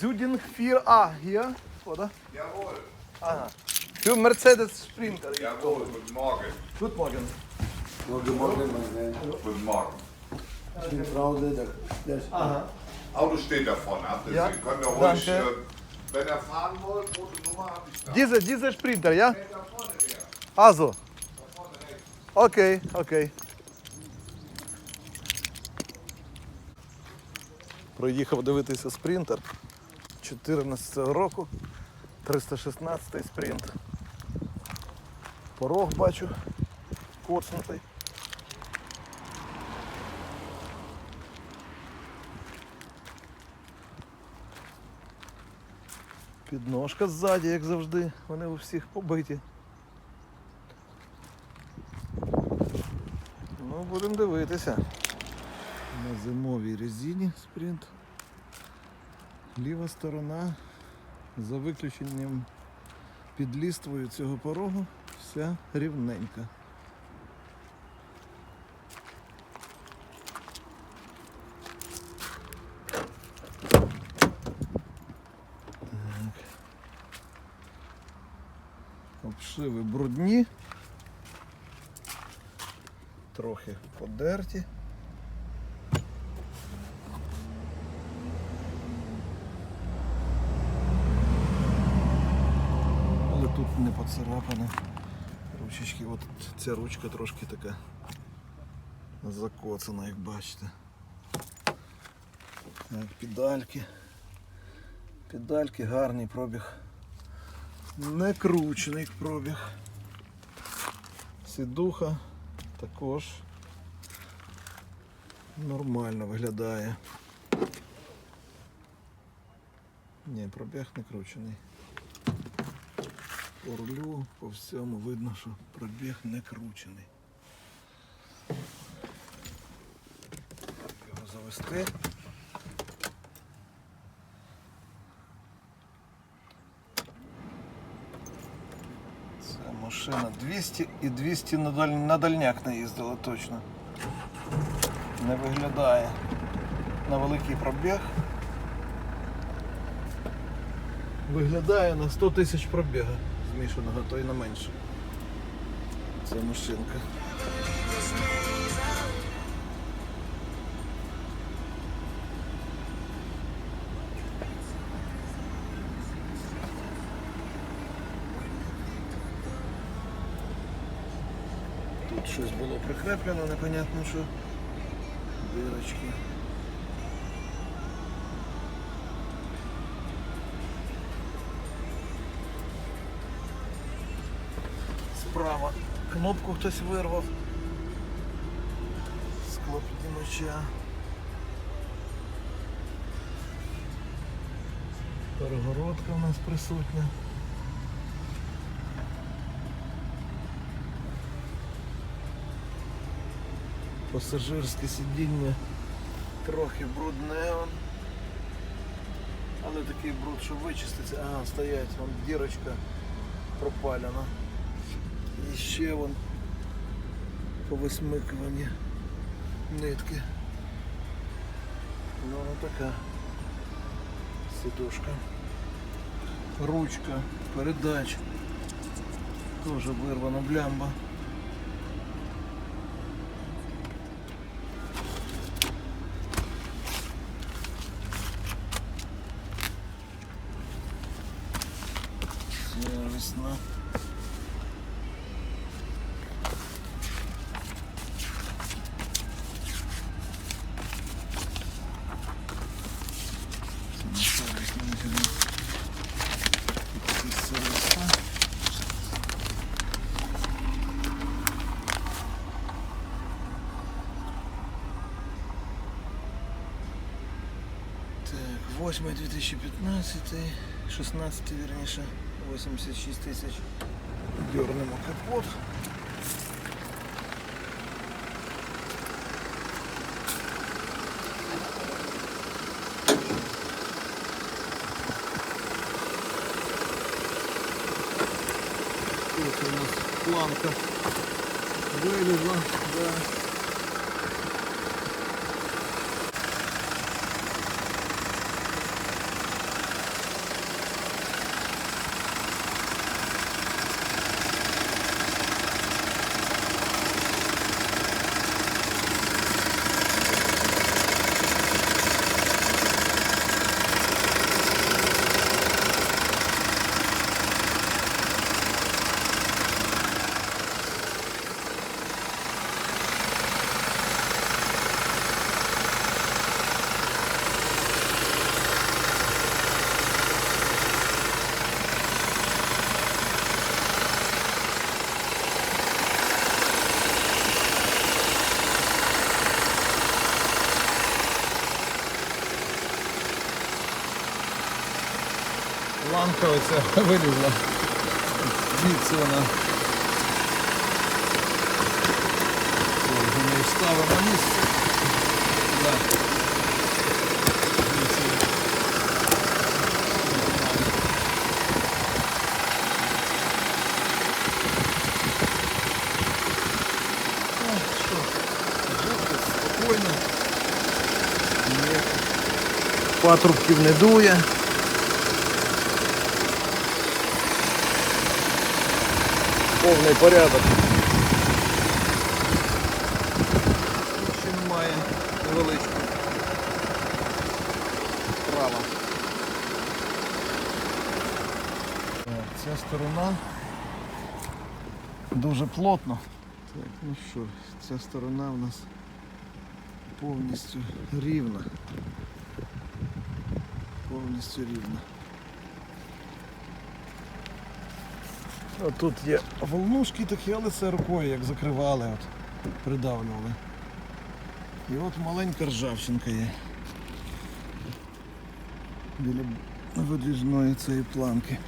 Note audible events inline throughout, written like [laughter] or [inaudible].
Süding 4A hier, oder? Jawohl, Aha. Für Mercedes Sprinter. jawohl, guten Morgen. Guten Morgen. Morgen, morgen, meine Guten Morgen. Ich bin Frau Leder. Das Aha. Auto steht da vorne, habt ihr Ja, Sie können ja ruhig, danke. äh, wenn ihr fahren wollt, rote Nummer habe ich da. Diese, diese Sprinter, ja? Hey, da vorne der, Also. da vorne rechts. Окей, окей. Проїхав дивитися спринтер 14 року, 316 спринт. Порог бачу, коцнутий. Підножка ззаді, як завжди, вони у всіх побиті. Ну, будемо дивитися. На зимовій резині спринт. Ліва сторона за виключенням під ліствою цього порогу вся рівненька. Обшиви брудні. Трохи подерті. Але тут. Ручечки, от ця ручка трошки така закоцана, як бачите. Так, педальки. Педальки, гарний пробіг. Не кручений пробіг. Сідуха також нормально виглядає. Ні, пробіг не кручений. По рулю, по всьому видно, що пробіг не кручений. Його завести. Це машина 200 і 200 на, даль... на дальняк не їздила точно. Не виглядає на великий пробіг. Виглядає на 100 тисяч пробіга змішаного, то й на менше. Ця машинка. Тут щось було прикреплено, непонятно що. Дирочки. Кнопку хтось вирвав. Склопіднімача. Перегородка у нас присутня. Пасажирське сидіння трохи брудне. он. Але такий бруд, що вичиститься. Ага, стоять, вон дірочка пропалена. І ще вон повисмикиванні нитки. Ну вона така сидушка. Ручка, передач. Теж вирвана блямба. 8 2015, 16 верніше, 86 тисяч. Дернемо капот. Тут у нас планка вилізла, да. Оця вилізла. Звідси вона. Вже вставимо місце. Ніяких Патрубків не дує. Повний порядок. Ще немає невеличкого. Справа. Ця сторона дуже плотно. Так, ну що, ця сторона в нас повністю рівна. Повністю рівна. Тут є волнушки такі, але це рукою як закривали, от, придавлювали. І от маленька ржавчинка є. Біля видвіжної цієї планки.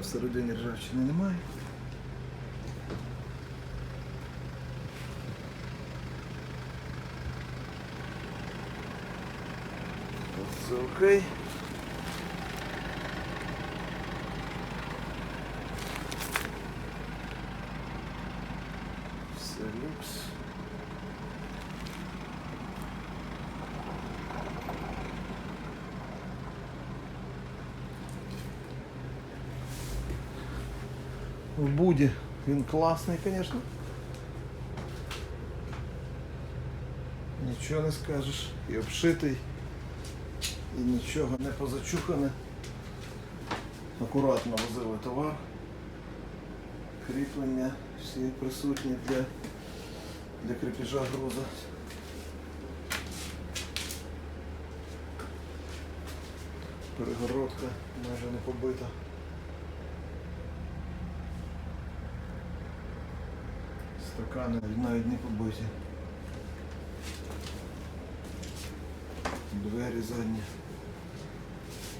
Всередині ржавчини немає. Все окей. Все люкс. В Буді він класний, звісно. Нічого не скажеш. І обшитий, І нічого не позачухане. Акуратно возили товар. Кріплення всі присутні для, для крепежа груза. Перегородка майже не побита. Стакани навіть не побиті. Двері задні.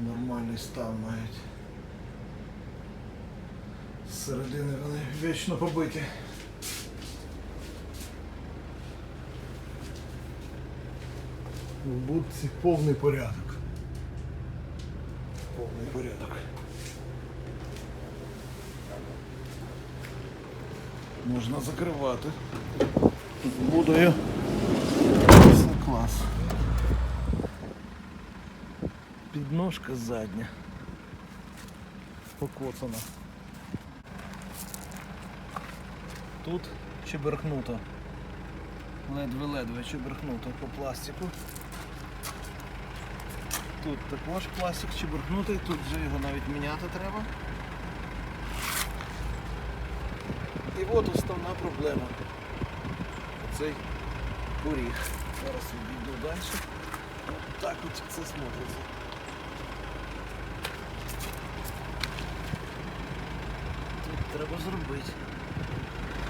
Нормальний стан мають. Зсередини вони вічно побиті. В будці повний порядок. Повний порядок. Можна закривати. З. Все клас. Підножка задня. Покоцана. Тут чеберхнуто. Ледве-ледве чеберхнуто по пластику. Тут також пластик чеберхнутий, тут вже його навіть міняти треба. І от основна проблема. Оцей поріг. Зараз відійду далі. Так от це смотриться. Тут треба зробити.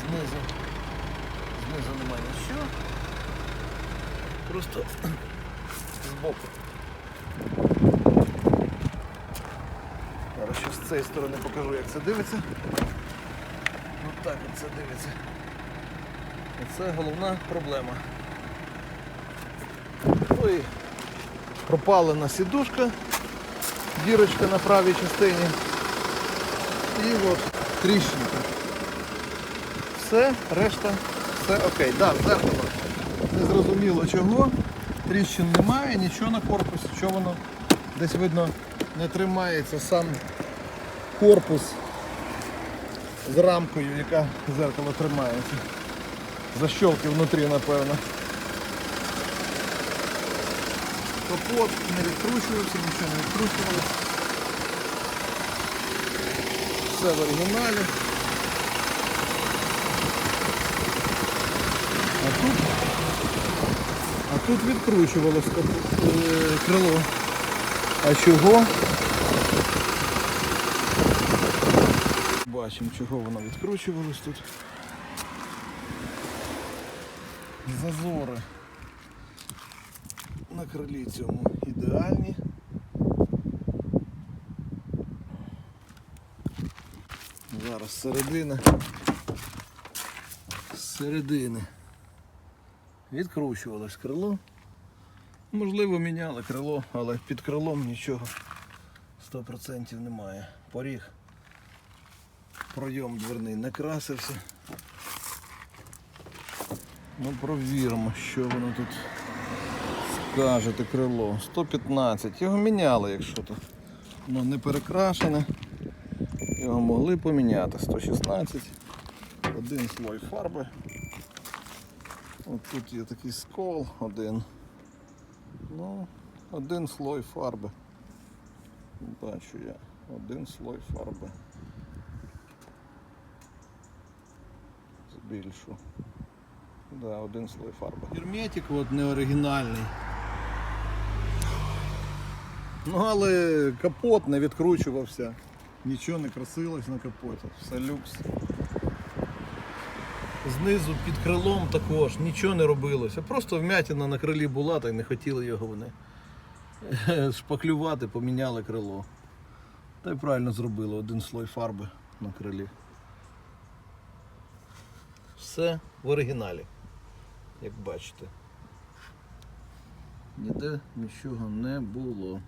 Знизу. Знизу немає нічого. Просто збоку. Зараз ще з цієї сторони покажу, як це дивиться. Ось так от це дивиться. Оце головна проблема. Ну і пропалена сідушка, дірочка на правій частині. І от тріщинка. Все, решта, все окей. Да, зеркало. Не зрозуміло чого. Тріщин немає, нічого на корпусі, що воно десь видно не тримається сам корпус з рамкою, яка зеркало тримається. Защолки внутрі, напевно. Капот не відкручувався, нічого не відкручувалося. Все в оригіналі. А тут, а тут відкручувалось е, крило. А чого? Бачимо, чого воно відкручувалось тут. Зазори на крилі цьому ідеальні. Зараз середина. З середини. Відкручувалось крило. Можливо, міняли крило, але під крилом нічого 100% немає. Поріг, пройом дверний не красився. Ну, провіримо, що воно тут скаже, те крило. 115. Його міняли, якщо то воно не перекрашене. Його могли поміняти. 116. Один слой фарби. От тут є такий скол, один. Ну, один слой фарби. Бачу я. Один слой фарби. Збільшу. Да, один слой фарби. Герметик от не оригінальний. Ну, але капот не відкручувався. Нічого не красилось на капоті. Все люкс. Знизу під крилом також нічого не робилося. Просто вмятина на крилі була, та й не хотіли його вони [laughs] шпаклювати, поміняли крило. Та й правильно зробили один слой фарби на крилі. Все в оригіналі, як бачите. Ніде нічого не було.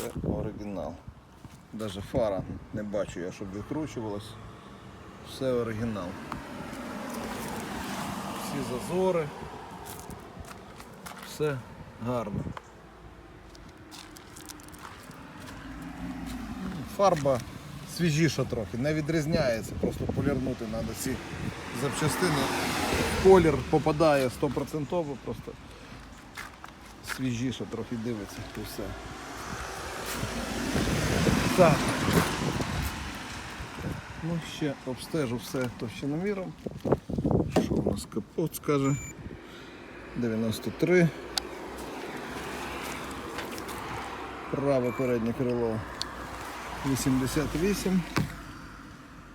Все оригінал. Даже фара не бачу я, щоб викручувалась. Все оригінал. Всі зазори. Все гарно. Фарба свіжіша трохи, не відрізняється, просто полірнути треба ці запчастини. Колір попадає 100%, просто свіжіше трохи дивиться і все. Так. Ну, ще обстежу все товщиноміром. Що у нас капот скаже? 93. Праве переднє крило 88.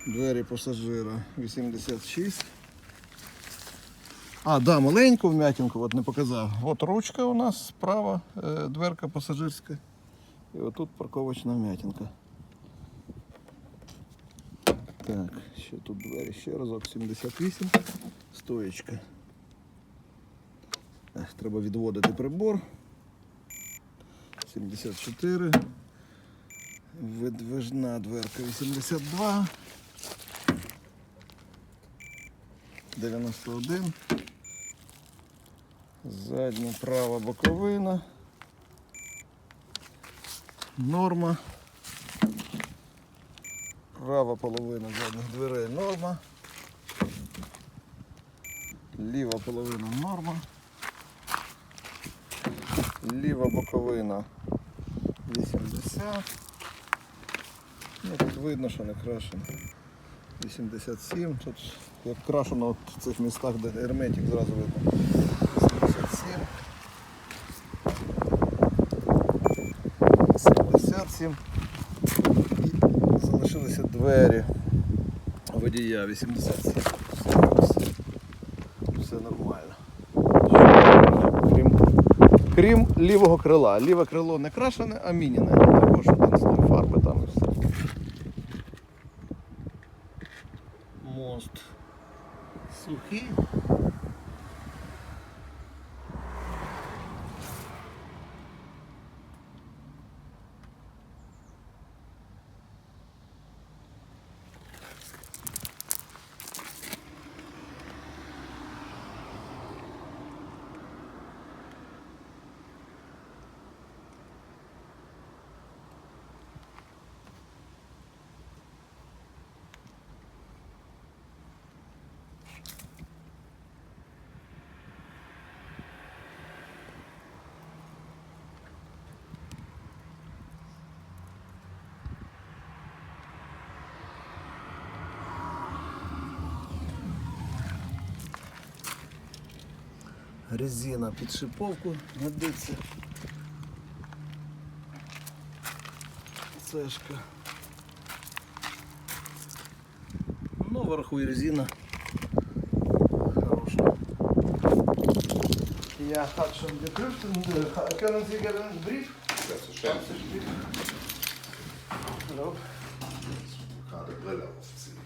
Двері пасажира 86. А, да, маленьку вмятинку, от не показав. От ручка у нас справа, е, дверка пасажирська. І отут парковочна вмятинка. Так, ще тут двері ще разок 78. Стоечка. Треба відводити прибор. 74. Видвижна дверка 82. 91. Задня права боковина. Норма. Права половина задніх дверей норма. Ліва половина норма. Ліва боковина 80. Ну, тут видно, що не крашено. 87. Тут як крашено в цих містах, де герметик зразу видно. 87. 77. І залишилися двері водія 87. Все, все нормально. Крім, крім лівого крила. Ліве крило не крашене, а мініне. Також один слой фарби там і все. Мост сухий. Резина під шиповку годиться. Цешка. Ну, вверху і резина. Хороша. Ja, hat schon geprüft und äh, können Sie gerne einen Brief? Selbstverständlich. Hallo. Gerade Brille aufziehen.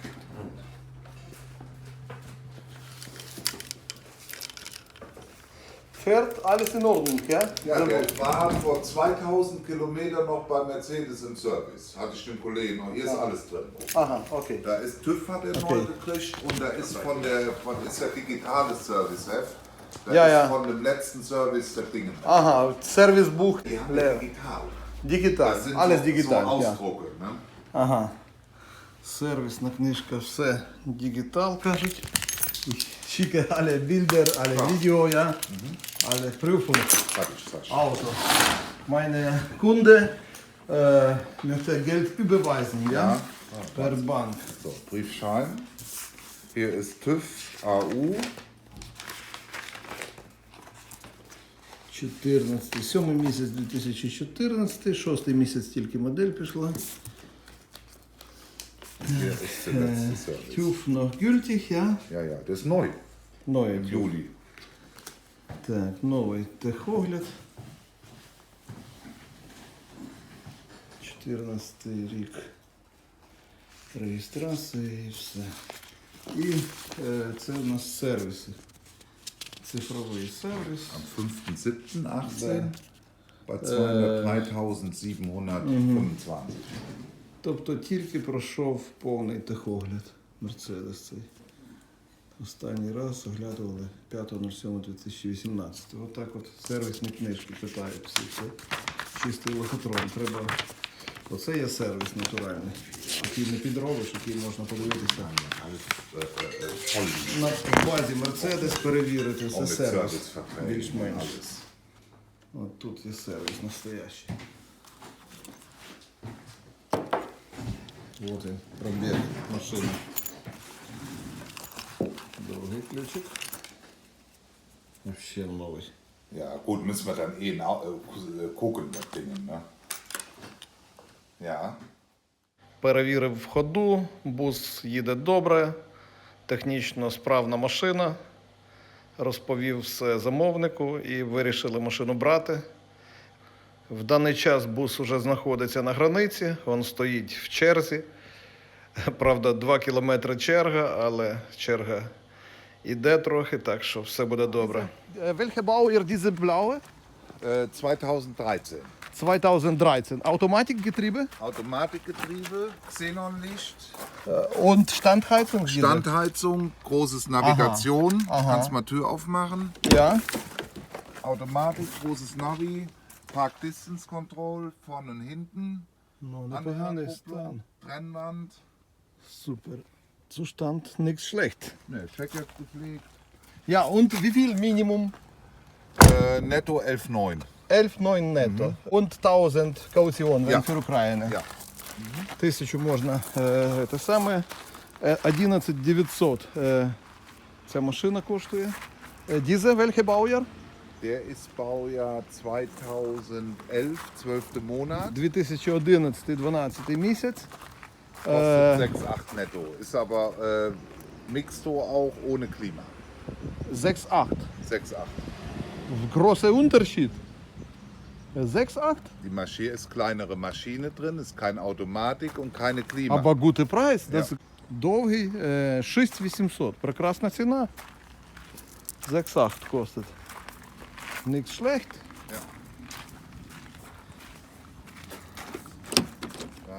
Fährt alles in Ordnung, ja? Ja, der war vor 2000 Kilometern noch bei Mercedes im Service. Hatte ich dem Kollegen noch. Hier ist alles drin. Aha, okay. Da ist TÜV hat er neu gekriegt und da ist von der von ist der digitale Serviceheft. Da Ja, ist ja. von dem letzten Service der Dinge. Ага, Сервісбуch Die haben leer. digital. Digital, Das sind alles so, digital. so ja. Ausdrucke. Ne? Ага. Сервісна книжка, все дигітал, кажуть. Schicke alle Bilder, alle Video, ja. Sag schon. Auto. Meine Kunde äh, möchte Geld überweisen, ja? Per Bank. So, Briefschein. Hier ist TÜV AU. 14, 7 місяць 2014, 6 місяць тільки модель пішла. Hier ist der letzte Service. TÜV noch gültig, ja? Ja, ja, der ist neu. Im Juli. Так, новий техогляд. 14 рік реєстрації і все. І е, це у нас сервіси. Цифровий сервіс. Am 5.7.18 bei 203.725. Тобто тільки пройшов повний техогляд Мерседес цей. Останній раз оглядували 5.07.2018. Отак от сервісні книжки питають всі. Це чистий лохотрон. Треба. Оце є сервіс натуральний. Який не підробиш, який можна подивитися. На базі Мерседес перевірити. Це сервіс. Більш-менш. От тут є сервіс настоящий. Вот він, пробіг машини. Другий ключик. Вообще новий. Ja, gut, müssen wir dann eh äh, gucken mit Dingen, ne? Ja. Перевірив в ходу, бус їде добре, технічно справна машина. Розповів все замовнику і вирішили машину брати. В даний час бус уже знаходиться на границі, він стоїть в черзі. Правда, 2 кілометри черга, але черга іде трохи, так що все буде добре. Welche Baujahr diese blaue? Äh, 2013. 2013. Automatikgetriebe Automatikgetriebe, Xenonlicht, und Standheizung. diese? Standheizung, großes Navigation. Aha. Kannst mal Tür aufmachen. Ja. Automatik, großes Navi, Park Distance Control, vorne und hinten. Ну, непоганий Anhängerkupplung, стан. Trennwand. Super. Zustand nichts schlecht. Ne, Checkers gepflegt. Ja, und wie viel Minimum? Äh, netto 11,9. 11,9 netto. Und 1000 Kaution, Ja. für Ukraine. Ja. Тисячу можна. Е, те саме. Е, 11 900 е, ця машина коштує. Е, Diese, welche Baujahr? Der ist Baujahr 2011, 12. Monat. 2011-12 місяць. Kostet Äh, 6,8 netto. Ist aber äh, Mixto auch ohne Klima. 6,8. 6,8. Großer Unterschied. 6,8? Die Maschine ist kleinere Maschine drin, ist keine Automatik und keine Klima. Aber guter Preis. Das Ja. довгий е, 6800. Прекрасна ціна. 6,8 косtet. Nicht schlecht.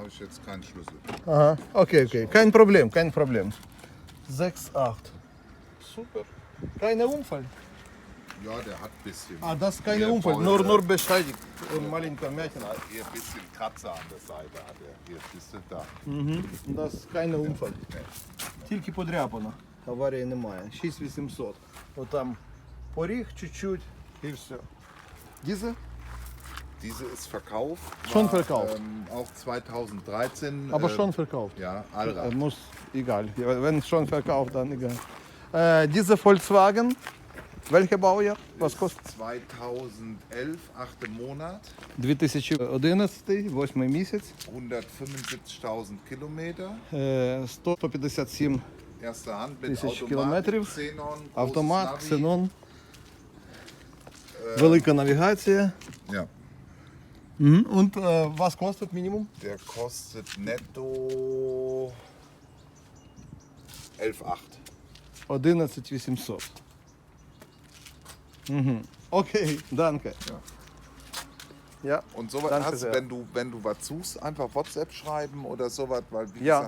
Habe ich jetzt keinen Schlüssel. Ага. Окей, окей. Kein Problem, kein Problem. 6,8. Super. Keine Unfall. Ja, der hat ein bisschen. Ah, das ist keine Unfall. Nur, äh, nur beschädigt. Und маленькая Мятина. Hier ein bisschen Kratzer an der Seite hat er. Hier, siehst du, da. Das ist keine Unfall. Тільки подряпано. Аварії немає. 6800. Отам поріг чуть-чуть і все. Diese? Diese ist verkauft. Schon verkauft. Ähm, auch 2013. Aber äh, schon verkauft. Ja, Äh, Allrad. muss, egal. Ja, Wenn es schon verkauft, dann egal. Äh, diese Volkswagen, welcher Baujahr? Was kostet? 2011, 8. Monat, 2011, 8 місяць, 175.000 Kilometer. е, 157 Erste Hand mit Тисяч Automatik, кілометрів. Xenon, großes Автомат, Navi. ксенон. Велика навігація. Mhm. Und äh, was kostet Minimum? Der kostet netto 11,8. 11800. Mhm. Okay, danke. Ja. Ja. Und sowas Danke hast, sehr. wenn du, wenn du was suchst, einfach WhatsApp schreiben oder sowas, weil wie ja. gesagt,